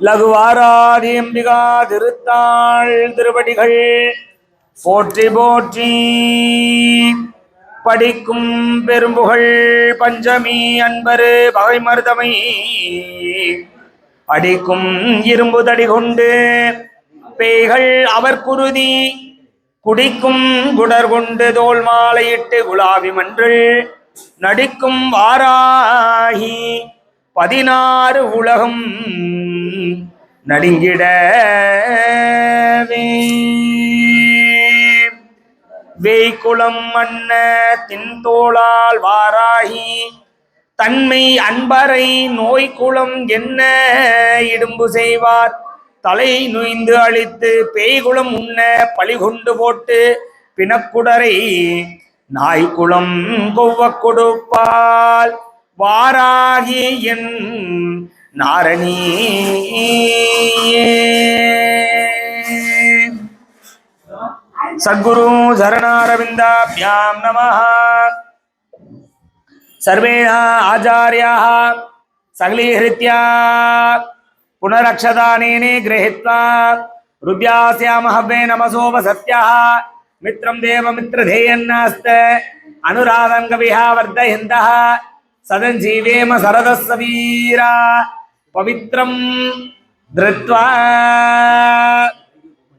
லகுவாராதியம்பிகா திருத்தாள் திருவடிகள். போற்றி போற்றி. படிக்கும் பெரும்புகழ் பஞ்சமி அன்பரு பகை மருதமை அடிக்கும் இரும்பு தடி கொண்டு பேய்கள் அவர் குருதி குடிக்கும் குடர் கொண்டு தோல் மாலையிட்டு குலாவி மன்றில். நடிக்கும் வாராகி. பதினாறு உலகம் நடுங்கிடவே வேய்குளம் மன்ன தின்தோளால் வாராகி தன்மை அன்பரை நோய்க்குளம் என்ன இடும்பு செய்வார்? தலை நுய்ந்து அழித்து பேய்குளம் உண்ண பழி கொண்டு போட்டு பிணக்குடரை நாய்க்குளம் கொவ்வ கொடுப்பால். வாராகி என் नारणीये सद्गुरु झरणारविन्दाभ्यां नमः। सर्वेण आचार्याः सगलीहृत्या पुनरक्षदानेन गृहीत्वा रुद्यास्यामहवे नमसोपसत्यः मित्रं देवमित्रधेयन्नास्त अनुरागङ्गविहा वर्धयन्तः। सदञ्जीवेम सरदः सवीरा पवित्रं धृत्वा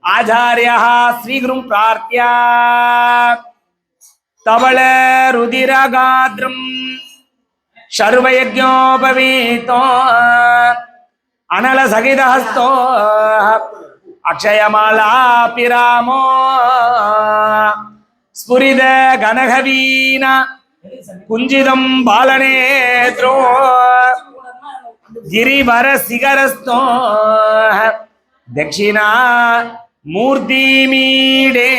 आचार्यः श्रीगुरुं प्रार्थ्य तवळ रुधिरगात्रम् शर्वयज्ञोपवीतो अनलसहितहस्तो अक्षयमालापि रामो स्फुरिद गणघवीन कुञ्जितं बालनेत्रो ಗಿರಿವರ ಸಿಗರಸ್ತೋ ದಕ್ಷಿಣಾ ಮೂರ್ತಿ ಮೀಡೆ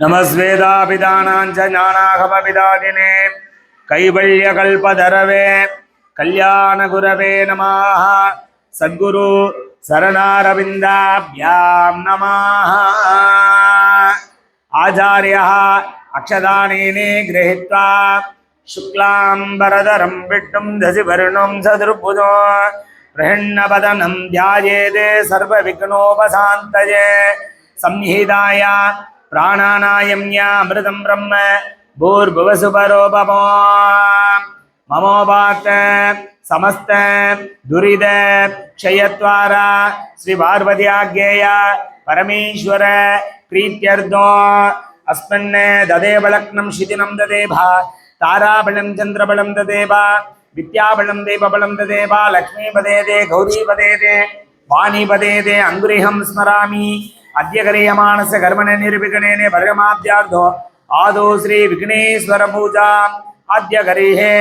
ನಮಸ್ವೇದಾಪಿದಾನಾಂಜನಾನಾಗಮಪಿದಾದಿನೇ ಕೈವಳ್ಯ ಕಲ್ಪಧರವೇ ಕಲ್ಯಾಣ ಗುರವೇ ನಮಃ ಸದ್ಗುರು ಶರಣಾರವಿಂದಾಭ್ಯಾಂ ನಮಃ ಆಚಾರ್ಯ ಅಕ್ಷದಾನೇನೆ ಗೃಹೀತ್ವಾ शुक्लाम्बरधरं विष्णुं दशिवर्णं चतुर्भुजो प्रहिण्णपदनं ध्यायेदे सर्वविघ्नोपशान्तये संहिताय प्राणानायम्यामृतं ब्रह्म भूर्भुवसुपरो भवो ममोपात समस्त दुरिद क्षयत्वारा श्री पार्वत्याज्ञेय परमेश्वर प्रीत्यर्थो अस्मिन् ददेव लग्नं शिथिनं ददेव ताराबलं चन्द्रबलं ददेव विद्याबलं देवबलं ददेव लक्ष्मीपदेदे गौरीपदेदे वाणीपदेदे अङ्गुरिहं स्मरामि अद्य करीयमाणस्य कर्मणे निर्विघ्नेने भर्गमाद्यार्थो आदौ श्री विघ्नेश्वर पूजा अद्य करीहे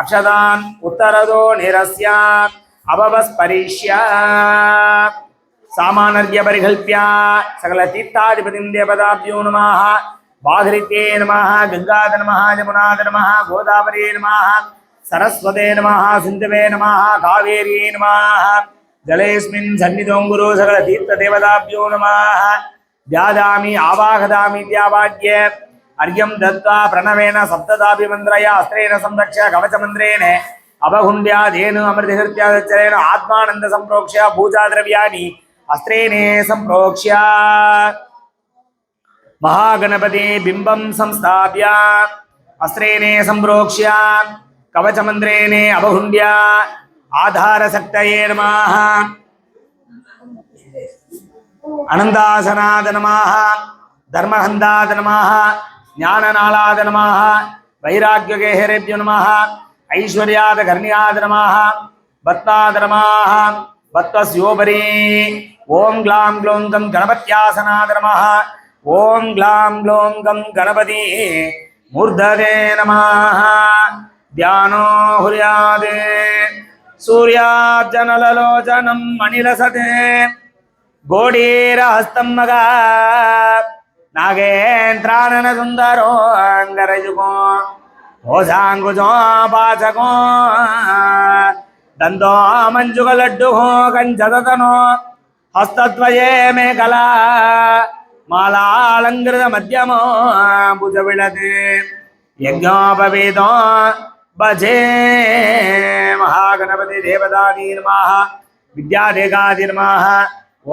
अक्षदान् उत्तरदो निरस्य अभवस्परिष्य सामानर्यपरिकल्प्य सकलतीर्थाधिपतिं देवताभ्यो नमः बाधरित्ये नमः गङ्गाद नमः यमुनाद नमः गोदावरी नमः सरस्वते नमः सिन्धवे नमः कावेर्यै नमः जलेऽस्मिन् सन्निधोङ्गुरो सकलतीर्थदेवताभ्यो नमः ध्यादामि आवाहदामि द्यावाद्य अर्घ्यं दत्त्वा प्रणवेन सप्तदाभिमन्त्रया अस्त्रेण संरक्ष्य कवचमन्त्रेण अवहुण्ड्याधेनु अमृतहृत्यादच्चरेण आत्मानन्द सम्प्रोक्ष्य पूजाद्रव्याणि अस्त्रेणे सम्प्रोक्ष्य महागणपति बिम्बं संस्थाप्य अस्त्रेणे सम्प्रोक्ष्य कवचमन्त्रेणे अवहुण्ड्य आधारशक्तये नमः अनन्दासनाद नमः धर्महन्दाद नमः ज्ञाननालाद नमः वैराग्यगेहरेभ्यो नमः ऐश्वर्याद कर्ण्याद नमः भक्ताद नमः भक्तस्योपरि ॐ ग्लां ग्लौं गं गणपत्यासनाद नमः ఓం గ్లాం గ్లోం గం గణపతి మూర్ధదే నమ. ధ్యానో హుర్యాదే. సూర్యార్జనలలోచనం మణిలసతే గోడీరహస్తమ్మగా నాగేంద్రానన సుందరో అంగరజుకో ఓజాంగుజో పాచకో. దందో మంజుగ లడ్డుహో కంచదతనో హస్తద్వయే మేకలా மாலாலங்கிருத மத்தியமோ புஜவிழது. யஜ்ஞோபவேதோ பஜே. மகாகணபதி தேவதா நீர்மாக வித்யாதேகாதிர்மாக.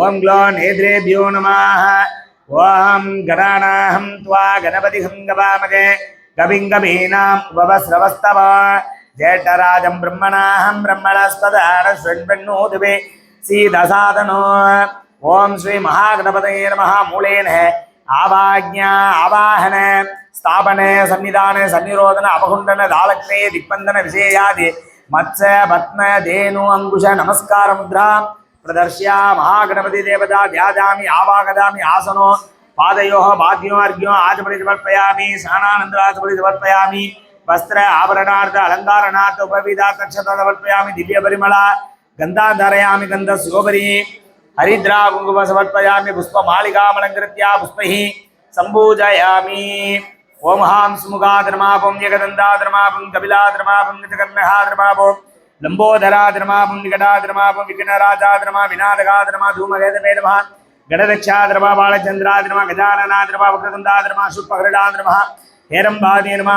ஓம் க்ளோ நேத்ரேபியோ நமாக. ஓம் கணானாஹம் துவா கணபதி ஹங்கவாமகே கவிங்கபீனாம் உபவஸ்ரவஸ்தவா. ஜேட்டராஜம் பிரம்மணாஹம் பிரம்மணஸ்பதான ஸ்வெண்பெண்ணோதுவே. சீதசாதனோ. ஓம் ஸ்ரீ மகாகணபதய நம மூலேன ஆவாஜ்யா ஆவாஹன ஸ்தாபன சன்னிதான சன்னிரோதன அபகுண்டன தாலக்னே திப்பந்தன விசேயாதி மத்ச பத்ம தேனு அங்குஷ நமஸ்கார முத்ரா பிரதர்ஷ்யா மகாகணபதி தேவதா தியாதாமி ஆவாகதாமி ஆசனோ பாதையோ பாத்தியோ அர்க்கியோ ஆஜபலி சமர்ப்பயாமி சானானந்தராஜபலி சமர்ப்பயாமி வஸ்திர ஆபரணார்த்த அலங்காரணார்த்த உபவிதா கட்சத சமர்ப்பயாமி திவ்ய பரிமளா கந்தா தரையாமி கந்த சிவோபரி ஹரித்ரா குங்கும சமர்ப்பயாமி புஷ்ப மாளிகாமலங்கிருத்யா புஷ்பஹி சம்பூஜயாமி. ஓம் ஹாம் சுமுகா திரமாபம் ஜெகதந்தா திரமாபம் கபிலா திரமாபம் கர்ணஹா திரமாபம் லம்போதரா திரமாபம் விகடா திரமாபம் விக்னராஜா திரமா விநாதகா திரமா தூமகேத மேதமா கணரக்ஷா திரமா பாலச்சந்திரா திரமா கஜானனா திரமா வக்ரதந்தா திரமா சுப்பகரடா திரமா ஹேரம்பாதே நமா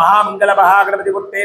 மகாமங்கலபா கணபதி புத்தே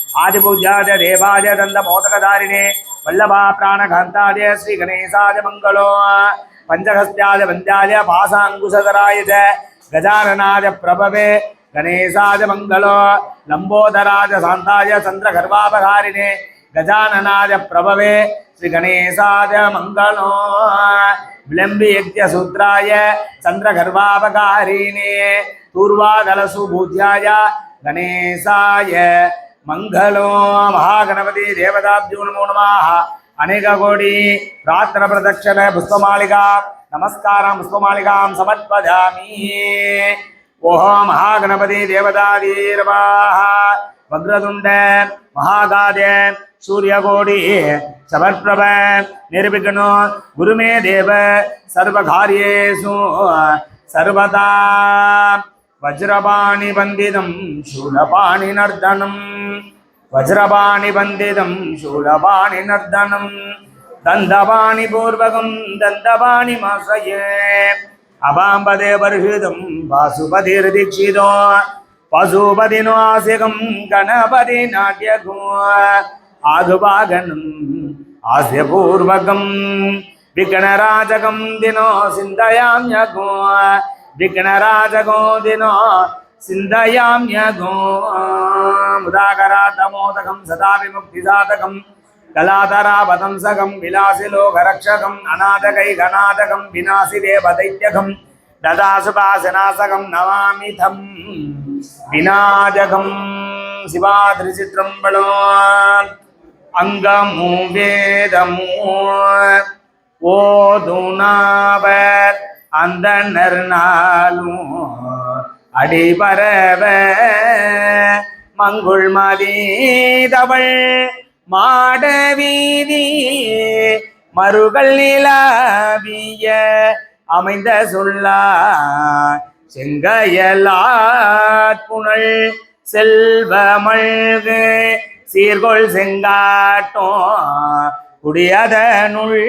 ఆదిపూజ్యాయ దేవాయ దండమోదకధారిణే వల్లభా ప్రాణకాంతాయ శ్రీ గణేశాయ మంగళో పంచహస్యాయ వంద్యాయ పాసాంకుశధరాయ చ గజాననాయ ప్రభవే గణేశాయ మంగళో లంబోదరాయ శాంతాయ చంద్రగర్వాపధారిణే గజాననాయ ప్రభవే శ్రీ గణేశాయ మంగళో విలంబియజ్ఞసూత్రాయ చంద్రగర్వాపకారిణే పూర్వాదలసుభూత్యాయ గణేశాయ మంగళో మహాగణపతి దేవతాభ్యో నమో నమ. అనేక కోటి ప్రార్థన ప్రదక్షిణ పుష్పమాళిక నమస్కారం పుష్పమాళికాం సమర్పదామి. ఓ మహాగణపతి దేవతాదీర్వా వగ్రతుండ మహాగాదే సూర్యకోడి సమర్ప్రభ నిర్విఘ్నో గురుమే దేవ సర్వకార్యేషు సర్వదా. वन्दितं शूलपाणिनर्दनं वज्रपाणि वन्दितं शूलपाणि नर्दनं दन्तपाणि पूर्वकं दन्तपाणि मासये अपाम्बदे वर्षितं वासुपतिर्दीक्षितो पशुपतिनो आसिकं गणपति नाट्यगो आधुभागनम् आस्यपूर्वकं विघ्नराजकं दिनो चिन्तयाम्यगो விக்னராஜகோதினோ சிந்தயாம்யகோமுதாகராதமோதகம் சதா விமுக்திசாதகம் கலாதராபதம்சகம் விலாசிலோகரக்ஷகம் அநாதகை கநாதகம் விநாசி தேவதைத்யகம் ததாசுபாசனாசகம் நவாமிதம் விநாதகம் சிவாதிருச்சித்திரம்பளோ அங்கமு வேதமோ ஓதுனாவர் அந்த நாளும் அடிபரவ. மங்குள் மதீதவள் மாடவீதி மறுகள் நிலாவிய அமைந்த சொல்லா செங்கையலாட்புணல் செல்வமழ்கு சீர்கொள் செங்காட்டம் குடியதனுள்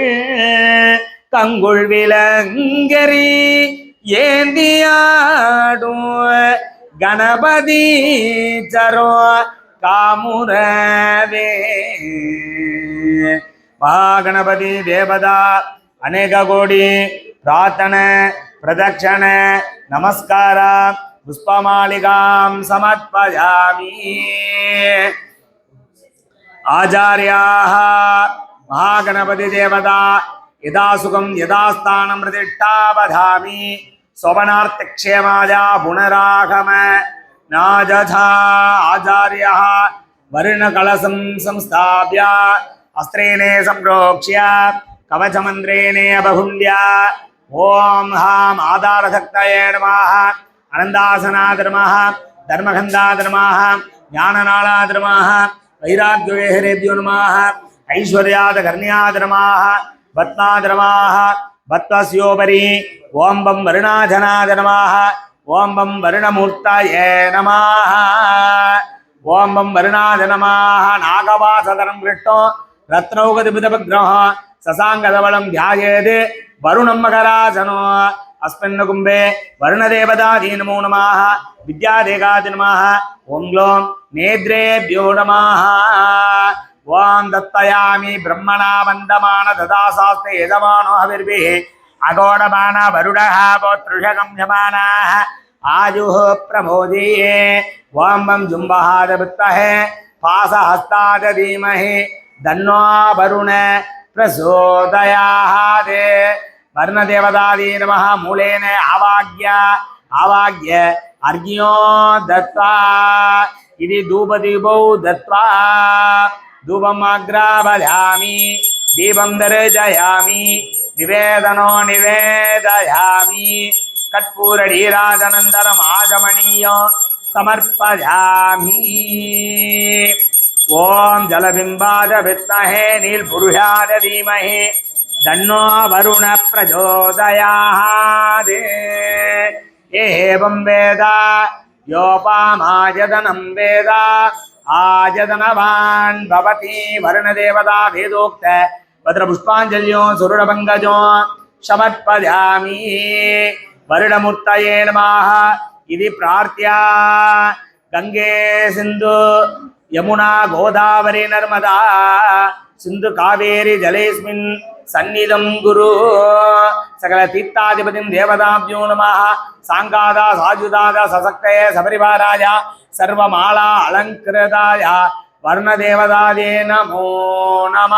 தங்குள் விலங்கரி ஏந்தியாடும் கணபதி சரோ காமுரவே. மகாகணபதி தேவதா அநேக கோடி பிரார்த்தனை பிரதட்சண நமஸ்கார புஷ்பமாளிகாம் சமர்ப்பயாமி. ஆச்சாரியாக மகாகணபதி தேவதா யதா சுகம் யதாஸ்தானம் பிரதிஷ்டாபதாமி சோபனார்த்தக்ஷேமாயா புனராகம நாஜதா ஆச்சாரியா வருணகலசம் சம்ஸ்தாபிய அஸ்திரேனே சம்ரோக்ஷிய கவச்சமந்திரேனே அபகுந்திய ஓம் ஹாம் ஆதாரசக்தயே நமாக அனந்தாசனா தர்மாக தர்மகந்தா தர்மாக ஞானநாளா தர்மாக வைராக்கியேஹரேபியோ நமாக ஐஸ்வர்யாத கர்ணியா தர்மாக பத்மாதனமாக பத்மஸ்யோபரி. ஓம்பம் வருணாதனாதனமாக ஓம்பம் வருணமூர்த்தாய நமாக ஓம்பம் வருணாதனமாக நாகவாசதரம் கிருஷ்ணம். ரத்னௌகதிபிதபக்ரஹம் சசாங்கதவளம் தியாயேது வருணம் மகராசனோ அஸ்மின் கும்பே. வருணதேவதாதி நமோ நமாக வித்யாதேகாதி நமாக ஓம் க்ளோம். நேத்ரேபியோ நமாக ஓம் தத்தயாமி பிரம்மணா வந்தமான ததாசாஸ்தே யஜமானோ ஹவிர்பிஹ அகோடமான வருடஹ போத்ருஷகம் யமானாஹ. ஆஜுஹ பிரமோதியே. ஓம் பம் ஜும்பஹாத வித்தஹே பாசஹஸ்தாத தீமஹே. தன்னோ வருண பிரசோதயாஹாதே. வர்ணதேவதாதி நம மூலேன ஆவாக்ய ஆவாக்ய அர்க்யோ தத்வா. இது தூபதீபௌ தத்வா. धूपदीपौ दत्त्वा धूपम् अग्राबधामि दीपं दर्शयामि निवेदनो निवेदयामि कर्पूरडीराजनन्तरम् आचमनीयो समर्पयामि ॐ जलबिम्बाद विद्महे नीलपुरुषाद धीमहि दन्नो वरुण प्रचोदयात् एवं वेद योपामायदनं वेद आयदनवान् भवति वर्णदेवता भेदोक्त भद्रपुष्पाञ्जल्यो सुरुणपङ्कजो समर्पयामि वरुणमूर्तये नमः इति प्रार्थ्य गङ्गे सिन्धु यमुना गोदावरी नर्मदा सिन्धु कावेरी जलेऽस्मिन् सन्निधं गुरु सकल तीर्थाधिपतिं देवताभ्यो नमः साङ्गादा साजुदाद सशक्तये सपरिवाराय சர்வமாலா அலங்கிருதாயா வருணதேவதாதே நமோ நம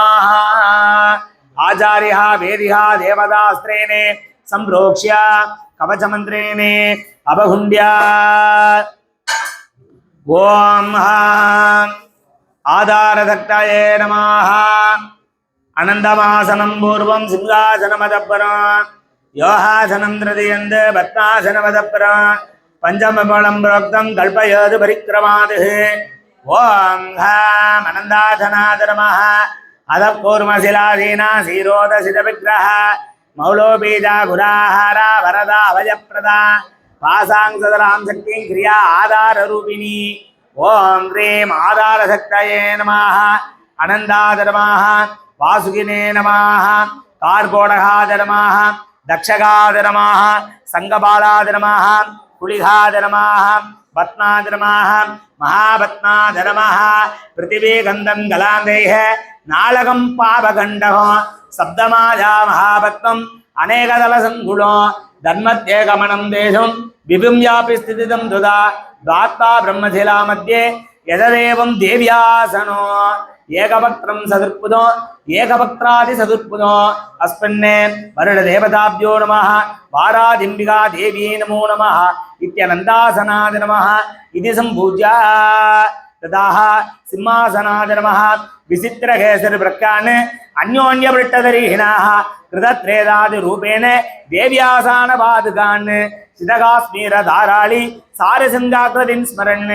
ஆச்சாரியா வேதியா தேவதாஸ்திரேனே சம்ரோக்ஷியா கவச்சமந்திரேனே அபகுண்டியா ஓம் ஆதாரதக்தாயே நமாக அனந்தமாசனம் பூர்வம் சிம்ஹாசனமதப்புறம் யோகாசனம் திருதியந்து பத்மாசனமதப்புறம் பஞ்சமபலம் புரோக்தம் கல்பயாது பரிக்கிரமாது. ஓம் ஹாம் அனந்தாதனாதரமஹ அத கூர்மசிலாதீனா சீரோதசித விக்கிரக மௌலோபீஜா குராஹாரா வரதா அபயப்பிரதா பாசாங் சதராம் சக்திங் கிரியா ஆதார ரூபிணி. ஓம் ஹ்ரீம் ஆதார சக்தயே நமாக அனந்தாதரமாக வாசுகினே நமாக கார்கோடகாதரமாக தக்ஷகாதரமாக சங்கபாலாதரமாக नमः कुलिघाद नमः भत्नाद नमः महाभत्नाद नमः पृथिवीगन्धं गलान्दैः नालकं पापगण्डः शब्दमाजा महाभत्तम् अनेकदलसङ्कुलो धन्मत्येकमणं देशं विभिंयापि स्थितिदं दुदा द्वात्ता ब्रह्मशिला मध्ये यददेवं देव्यासनो ஏகபக்திரம் சதுர்புதம் ஏகபக்திராதி சதுர்புதம் அஸ்மின்னே வருட தேவதாபியோ நம வாராதிம்பிகா தேவியே நமோ நம இத்தியனந்தாசனாதி நம இது சம்பூஜா ததாக சிம்மாசனாதி நம விசித்திரகேசரி பிரக்கான் அந்யோன்யவృట్టதரீஹினாः கிருதத்ரேதாதி ரூபேண தேவியாசான பாதுகான்னு சிதகாஸ்மீர தாராளி சாரசிங்காக்கிருதின் ஸ்மரன்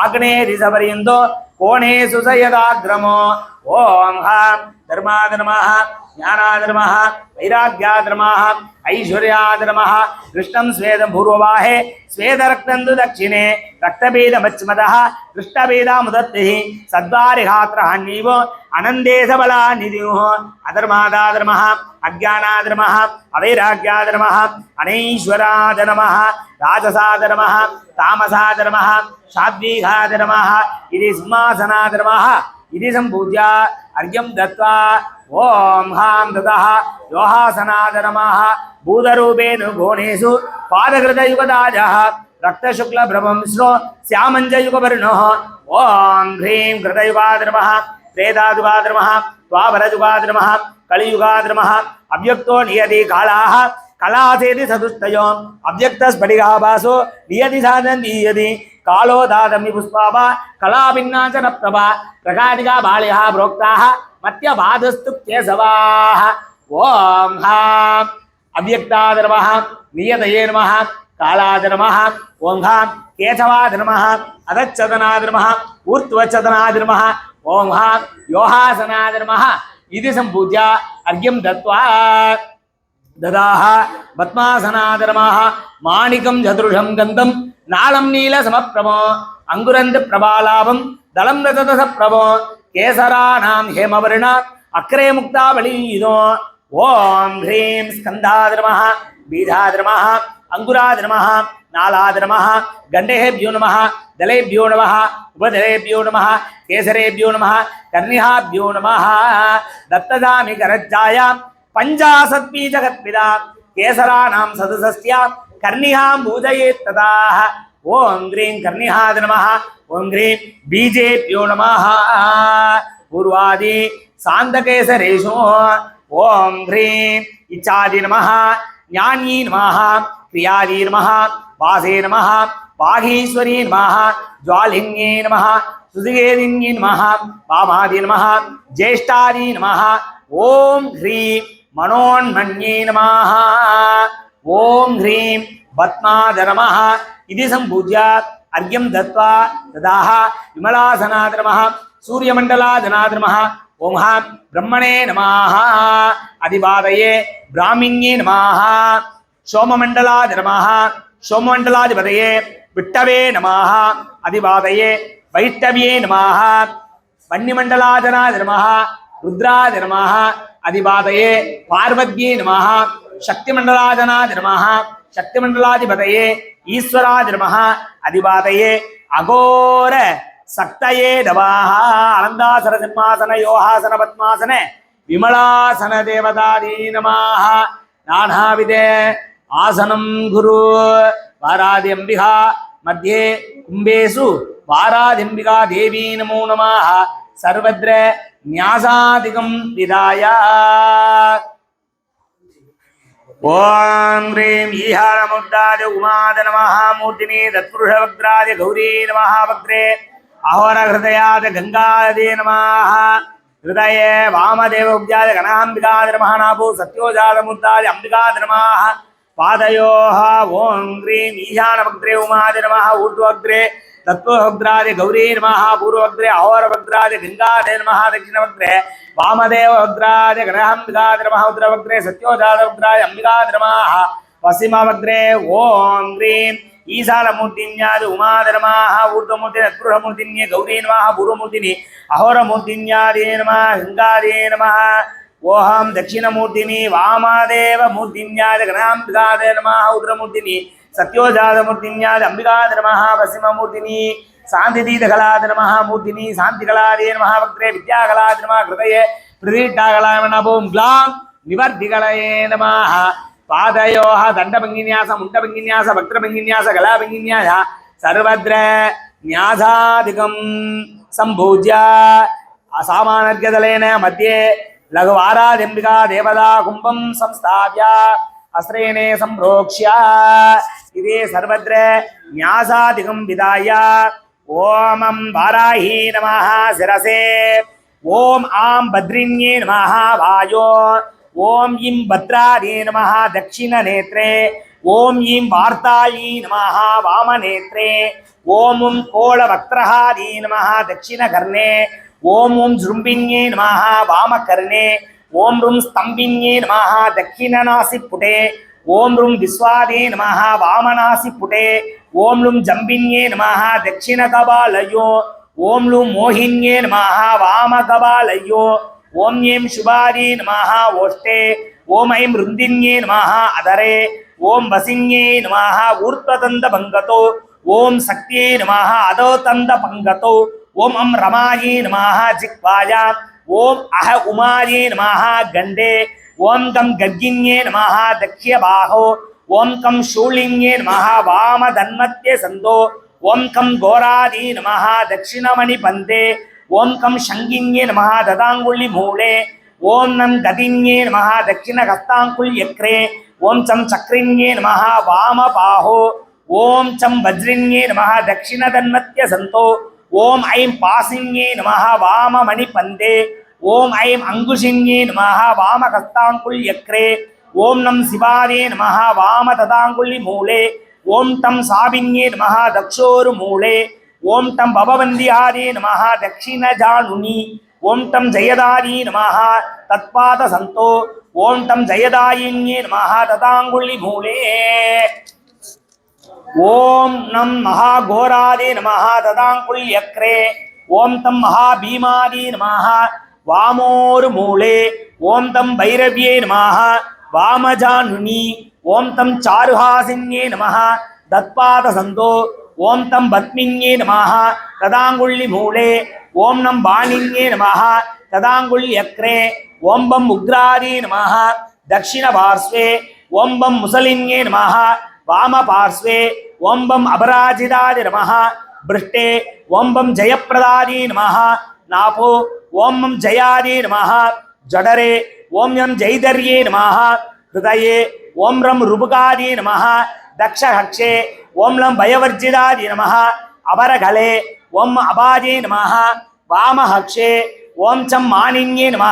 ஆக்னேரி சபரியந்தோ கோணேசு சயதாகிரமோ ஓம் ஹாம் தர்மாத நமः ஞானாத நமः வைராக்கியாத நமः ஐஸ்வர்யாத நமः கிருஷ்ணம் ஸ்வேதம் பூர்வவாஹே. ஸ்வேதரக்தந்து தட்சிணே ரக்தபீதமச்மதः கிருஷ்ணபீதாமுதத்திः சத்வாரிகாத்திரஹன்யீவோ అనందేశబల నిధిహ అధర్మాదాధర్మ అజ్ఞానాధర్మ అవైరాగ్యాధర్మ అనైశ్వరాధర్మ రాజసాధర్మ తామసాధర్మ సాద్వీఘాధర్మ ఇది సింహాసనాధర్మ ఇది సంపూజ్య అర్ఘ్యం దత్వా ఓం హాం దత యోహాసనాధర్మ భూతరూపేణ గోణేషు పాదకృతయుగదాజ రక్తశుక్లభ్రవంశ్రో శ్యామంజయుగవర్ణ ఓం హ్రీం కృతయుగాధర్మ త్రేతాయుగాద్రమ ద్వాపరయుగాద్రమ కలియుగాద్రమ అవ్యక్తో నియతి కాళా కళాసేది సదుష్టయో అవ్యక్త స్ఫటిగాభాసో నియతి సాధీయది కాళో దాదమి పుష్పాభ కళాభిన్నాచన ప్రభ ప్రకాటిగా బాళయ ప్రోక్తా మత్యబాధస్తు కేశవా ఓం హాం అవ్యక్తాధర్మ నియతయే నమ కాళాధర్మ ఓం హాం కేశవాధర్మ అధచ్చదనాధర్మ ఊర్ధ్వచదనాధర్మ ஓம் ஹா யோகாசனாதர்ம இது சம்பூஜ்ய அர்க்கியம் தத்வா. ததாஹ பத்மாசனாதர்மாக மாணிக்கம் சதுருஷம் கந்தம். நாளம் நீல சமப்பிரமோ அங்குரந்து பிரபாலாபம். தளம் ரததச பிரபோ கேசராணாம் ஹேமவர்ணா. அக்ரே முக்தா இதோ ஓம் ஹ்ரீம் ஸ்கந்தாதிரமஹ பீஜாதிரமஹ அங்குராதிரமஹ நாலாதிரமஹ கண்டேபியோ நம தலேபியோ நம உபதலேபியோ நம கேசரேபியோ நம கர்ணிஹாபியோ நம தத்ததாமி கரஜாயாம் பஞ்சாசத் பீஜகத்பிதா கேசராணாம் சதுசஸ்தியாம் கர்ணிஹாம் பூஜயே ததாக ஓம் கிரீம் கர்ணிஹாத நம ஓம் கிரீம் பீஜேபியோ நம. பூர்வாதி சாந்தகேசரேஷோ. ओम ह्रीं इच्छादि नमः। ज्ञानी नमः क्रियादि नमः, वासे नम वागीश्वरी नमः ज्वालिंगे नम सुदिगेदिंगे नमः वामादि नमः, ज्येष्ठादि नमः। ओम ह्रीं मनोन्मन्ये नम। ओं ह्री पद्माद नमः। इति सम्पूज्या अर्घ्यं दत्त्वा ददाः विमलासनाद नमः। ஓம் ஹா பிரம்மணே நமாக அதிபாதையே பிராமிண்யே நமாக சோமமண்டலாதி நமாக சோமமண்டலாதிபதையே விட்டவே நமாக அதிபாதையே வைட்டவியே நமாக வன்னிமண்டலாதனாதி நமாக ருத்ராதி நமாக அதிபாதையே பார்வத்யே நமாக சக்திமண்டலாதனாதி நமாக சக்திமண்டலாதிபதையே ஈஸ்வராதி நமாக அதிபாதையே அகோர சக்தயே நவாக அனந்தாசன சிம்மாசன யோகாசன பத்மாசன விமலாசன தேவதாதீ நமாக நானாவித ஆசனம் குரு வாராதி அம்பிகா மத்தியே கும்பேசு வாராதிம்பிகா தேவி நமோ நமாக சர்வத்ர न्यासादिकं विदाय ॐ ह्रीं ईहानमुद्राज उमाद नमः मूर्तिनि तत्पुरुषवक्त्राय गौरी नमः वक्त्रे அஹோரஹயாத கங்காதே நமாக ஹிருதயே வாமதேவ உப்ஜாத கணாம்பிகாதிரமஹனாபூ சத்யோஜாதமுத்தாதி அம்பிகாதிரமாக பாதையோ ஓம் ஹ்ரீம் ஈசானபக்திரே உமாதிரமாக ஊர்துவக்திரே தத்துவபக்திராதி கௌரி நமஹ. பூர்வபக்திரே அஹோரபக்திராதி கங்காதே நமஹ. தட்சிணபக்திரே வாமதேவபக்திராதி கணாம்பிகாதிர நமஹ. உத்திரபக்திரே சத்யோஜாதபக்திராதி அம்பிகாதிரமாக வசிமபக்திரே ஓம் ஹ்ரீம் ஈசாலமூர்த்திஞாது உமாதரமாக ஊர்தமூர்த்தி அத்புரமூர்த்தின்ய கௌரி நமாக பூர்வமூர்த்தினி அகோரமூர்த்திஞாதே நமா ஹங்காரே நமா ஓஹாம் தட்சிணமூர்த்தினி வாமாதேவ மூர்த்திஞாத கணாம்பிகாதே நமாக உத்ரமூர்த்தினி சத்யோஜாதமூர்த்திஞாத அம்பிகாத நமாக பசிமமூர்த்தினி சாந்திதீதகலாத நமாக மூர்த்தினி சாந்திகலாதே நமாக பக்திரே வித்யாகலாத நமாக கிருதயே நபோம் கிளாம் நிவர்த்திகலயே நமாக பாதையோ தண்டபங்கின்யாச முண்டபங்கின்யாச பக்திரபங்கின்யாச கலாபங்கின்யாச சர்வத்ர ஞாசாதிகம் சம்பூஜ்யா அசாமானர்கதலேன மத்தியே லகுவாராதிம்பிகா தேவதா கும்பம் சம்ஸ்தாபியா அஸ்ரேணே சம்பிரோக்ஷியா இதே சர்வத்ர ஞாசாதிகம் விதாய ஓமம் வாராஹி நமாக சிரசே ஓம் ஆம் பத்ரிண்யே நமாக வாயோ ஓம் இம் பத்ராரே நம தட்சிண நேத்ரே. ஓம் இம் வார்த்தாயி நம வாமநேத்ரே ஓம் உம் கோள வக்ரஹாரி நம தட்சிணகர்ணே ஓம் உம் ஜும்பின்யே நம வாமகர்ணே ஓம் ரும் ஸ்தம்பின்யே நம தட்சிணநாசி புடே ஓம் ரும் விஸ்வாதே நம வாமநாசி புடே ஓம் லும் ஜம்பின்யே நம தட்சிணகபாலயோ ஓம் லும் மோகின்யே நம வாமகபாலயோ ஓம் ஏம் சுபாரி நமாஹா ஓஷ்டே. ஓம் ஐம் ருந்தின்யே நமாஹா அதரே. ஓம் வசிங்யே நமாஹா ஊர்த்வதந்த பங்கதோ. ஓம் சக்தியே நமாஹா அதோ தந்த பங்கதோ. ஓம் அம் ரமாயே நமாஹா ஜிக்வாயா. ஓம் அஹ உமாயே நமாஹா கண்டே. ஓம் கம் கர்கிங்யே நமாஹா தக்ஷபாஹோ ஓம் கம் ஷூலிங்கே நமஹ வாம தன்மத்திய சந்தோ ஓம் கம் கோராதி நமஹ தட்சிணமணி பந்தே. ஓம் கம் ஷங்கிங்கே நமஹா ததாங்குள்ளி மூளே ஓம் நம் ததிங்கே நமஹா தட்சிண ஹஸ்தாங்குள் எக்ரே ஓம் சம் சக்ரிங்கே நமஹா வாம பாஹோ ஓம் some வஜ்ரிங்கே Namaha Dakshina தன்மத்திய Santosh Om I'm பாசிங்கே நமஹா வாம மணி பந்தே ஓம் ஐம் அங்குஷிங்கே நமஹா வாம ஹஸ்தாங்குள் எக்ரே ஓம் நம் சிவாரே நமஹா வாம ததாங்குள்ளி மூளே ஓம் டம் சாபிங்கே நமஹா தக்ஷோரு மூளே பவவந்தியாதே நமஹ தட்சிணஜானுனி. ஓம் டம் ஜெயதாரி நமஹ தத்பாத சந்தோ. ஓம் டம் ஜெயதாயின்யே நமஹ ததாங்குள்ளி மூலே. ஓம் நம் மகாகோராதே நமः ததாங்குல்யக்ரே ஓம் தம் மகாபீமாதி நமः வாமோரு மூலே. ஓம் தம் பைரவியே நமः வாமஜானுனி. ஓம் தம் சாருஹாசின்யே நமः தத்பாத சந்தோ. ஓம் தம் பத்மிங்கே நமாக ததாங்குள்ளி மூலே ஓம் நம் பாணிங்கே நமாக ததாங்குள்ளி அக்ரே ஓம் பம் உக்ராரி நமாக தட்சிண பார்ஸ்வே ஓம் பம் முசலிங்கே நமாக வாம பார்ஸ்வே ஓம் பம் அபராஜிதாதி நமः பிருஷ்டே ஓம் பம் ஜெயப்பிரதாதி நமः நாபோ ஓம் மம் ஜயாதி நமः ஜடரே ஓம் யம் ஜெய்தர்யே நமः ஹிருதயே ஓம் ரம் ருபுகாதி நமः தக்ஷஹக்ஷே ஓம் லம் பயவர்ஜிதாதி நம அபரகலே ஓம் அபாதி நம வாமஹக்ஷே ஓம் சம் மானிங்கே நம